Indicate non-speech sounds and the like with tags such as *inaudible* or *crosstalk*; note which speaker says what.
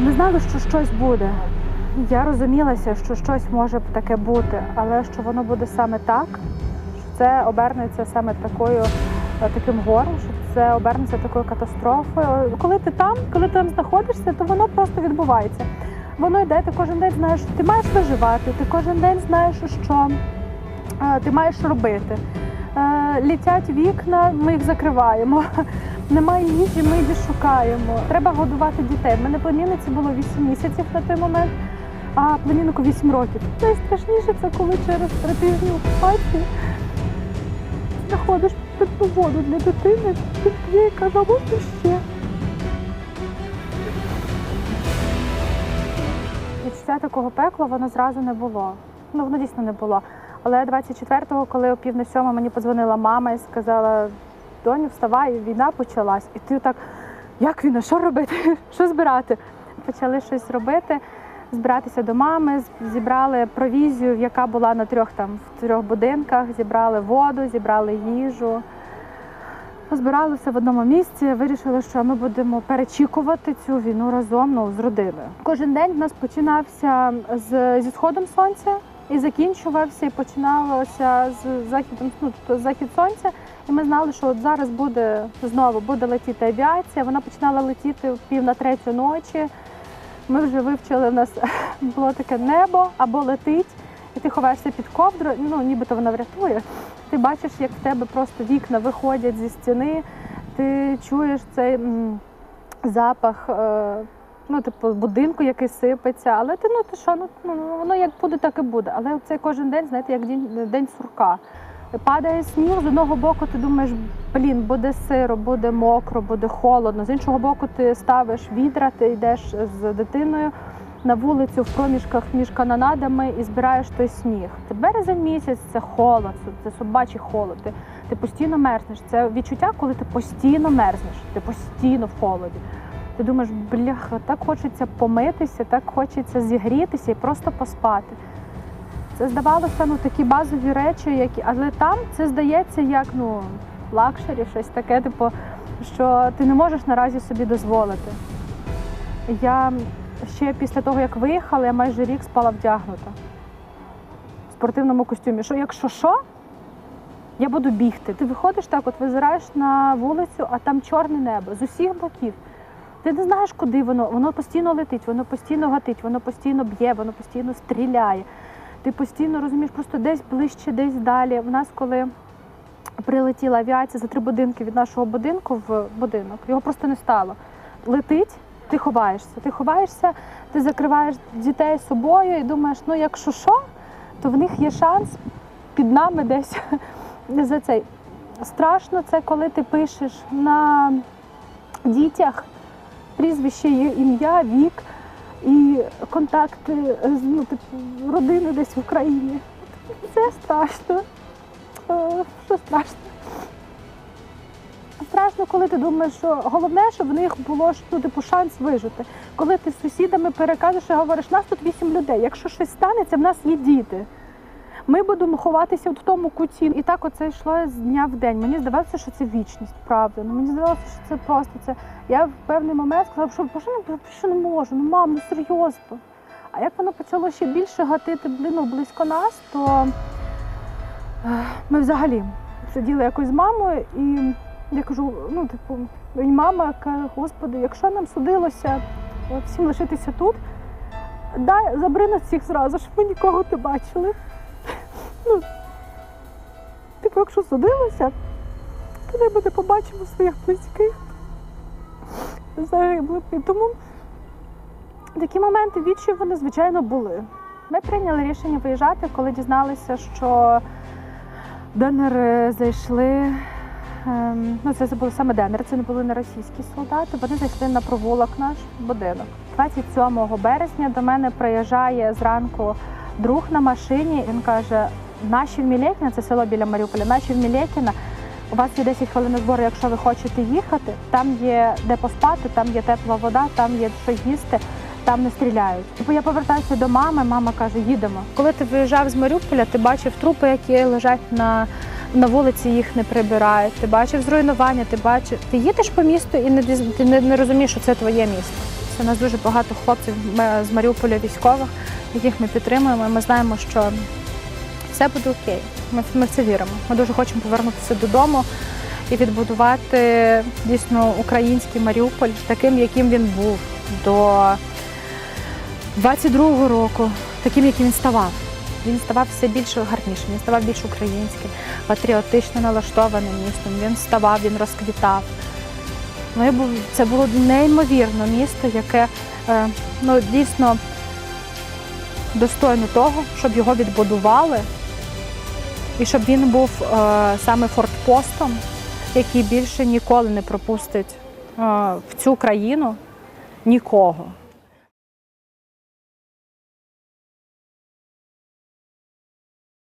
Speaker 1: Ми знали, що щось буде. Я розумілася, що щось може таке бути, але що воно буде саме так, що це обернеться саме такою е, таким горем, що це обернеться такою катастрофою. Коли ти там, коли ти там знаходишся, то воно просто відбувається. Воно йде, ти кожен день знаєш, що ти маєш виживати, ти кожен день знаєш, що е, ти маєш робити. Е, Літять вікна, ми їх закриваємо. Немає їжі, ми її шукаємо. Треба годувати дітей. У мене племінниці було 8 місяців на той момент, а племіннику 8 років. Найстрашніше це коли через три тижні окупації знаходиш питну воду для дитини, ти п'є і каже, можна ще. Відчуття такого пекла воно зразу не було. Ну, воно дійсно не було. Але 24-го, коли о пів на сьому мені подзвонила мама і сказала: доню, вставай, війна почалась. І ти так, як війна, що робити? *laughs* Що збирати? Почали щось робити, збиратися до мами, зібрали провізію, яка була на трьох там в трьох будинках, зібрали воду, зібрали їжу. Збирали в одному місці, вирішили, що ми будемо перечікувати цю війну разом ну, з родиною. Кожен день в нас починався з, зі сходом сонця і закінчувався, і починалося з західом ну, тобто захід сонця. І ми знали, що от зараз буде знову буде летіти авіація. Вона починала летіти пів на третю ночі. Ми вже вивчили, в нас *laughs* було таке небо або летить, і ти ховаєшся під ковдру, ну нібито вона врятує. Ти бачиш, як в тебе просто вікна виходять зі стіни, ти чуєш цей запах. Е, Ну, типу, будинку, який сипеться, але ти ну ти що, ну, ну воно як буде, так і буде. Але це кожен день, знаєте, як день, день сурка. Падає сніг, з одного боку ти думаєш, блін, буде сиро, буде мокро, буде холодно. З іншого боку, ти ставиш відра, ти йдеш з дитиною на вулицю в проміжках між канонадами і збираєш той сніг. Це березень місяць, це холод, це собачий холод. Ти, ти постійно мерзнеш. Це відчуття, коли ти постійно мерзнеш, ти постійно в холоді. Ти думаєш, бляха, так хочеться помитися, так хочеться зігрітися і просто поспати. Це здавалося ну, такі базові речі, які, але там це здається як ну, лакшері, щось таке, типу, що ти не можеш наразі собі дозволити. Я ще після того, як виїхала, я майже рік спала вдягнута в спортивному костюмі. Що якщо що, я буду бігти. Ти виходиш так, от визираєш на вулицю, а там чорне небо з усіх боків. Ти не знаєш, куди воно. Воно постійно летить, воно постійно гатить, воно постійно б'є, воно постійно стріляє. Ти постійно розумієш, просто десь ближче, десь далі. У нас, коли прилетіла авіація за три будинки від нашого будинку в будинок, його просто не стало. Летить, ти ховаєшся. Ти ховаєшся, ти закриваєш дітей собою і думаєш, ну якщо що, то в них є шанс під нами десь *laughs* за цей. Страшно це, коли ти пишеш на дітях прізвище, є ім'я, вік і контакти з ну, типу, родини десь в Україні. Це страшно. Е, Що страшно? Страшно, коли ти думаєш, що головне, щоб в них було ну, типу, шанс вижити. Коли ти з сусідами переказуєш і говориш, нас тут вісім людей. Якщо щось станеться, в нас є діти. Ми будемо ховатися от в тому куті. І так оце йшло з дня в день. Мені здавалося, що це вічність, правда. Ну мені здавалося, що це просто це. Я в певний момент сказала, що боже, ну, що не можу, ну мам, ну серйозно. А як воно почало ще більше гатити блін, ну, близько нас, то е, ми взагалі сиділи якось з мамою, і я кажу: ну, типу, і мама каже, господи, якщо нам судилося всім лишитися тут, дай забери нас всіх зразу, щоб ми нікого не бачили. Ну, типу, якщо судилося, то ми не побачимо своїх близьких. І тому такі моменти відчаю вони, звичайно, були. Ми прийняли рішення виїжджати, коли дізналися, що ДНР зайшли. ем, Ну, це були саме ДНР, це не були не російські солдати. Вони зайшли на провулок наш будинок. 27 березня до мене приїжджає зранку друг на машині. Він каже: наші в Мілєкіна, це село біля Маріуполя, наші в Мілєкіна. У вас є 10 хвилин збору, якщо ви хочете їхати. Там є де поспати, там є тепла вода, там є що їсти, там не стріляють. Типу я повертаюся до мами, мама каже, їдемо. Коли ти виїжджав з Маріуполя, ти бачив трупи, які лежать на, на вулиці, їх не прибирають. Ти бачив зруйнування, ти бачив. Ти їдеш по місту і не, ти не, не розумієш, що це твоє місто. У нас дуже багато хлопців з Маріуполя військових, яких ми підтримуємо. Ми знаємо, що все буде окей. Ми, ми в це віримо. Ми дуже хочемо повернутися додому і відбудувати дійсно український Маріуполь таким, яким він був до 22-го року, таким, яким він ставав. Він ставав все більш гарнішим, він ставав більш українським, патріотично налаштованим містом. Він ставав, він розквітав. Був, це було неймовірне місто, яке е, ну, дійсно достойно того, щоб його відбудували, і щоб він був е, саме фортпостом, який більше ніколи не пропустить е, в цю країну нікого.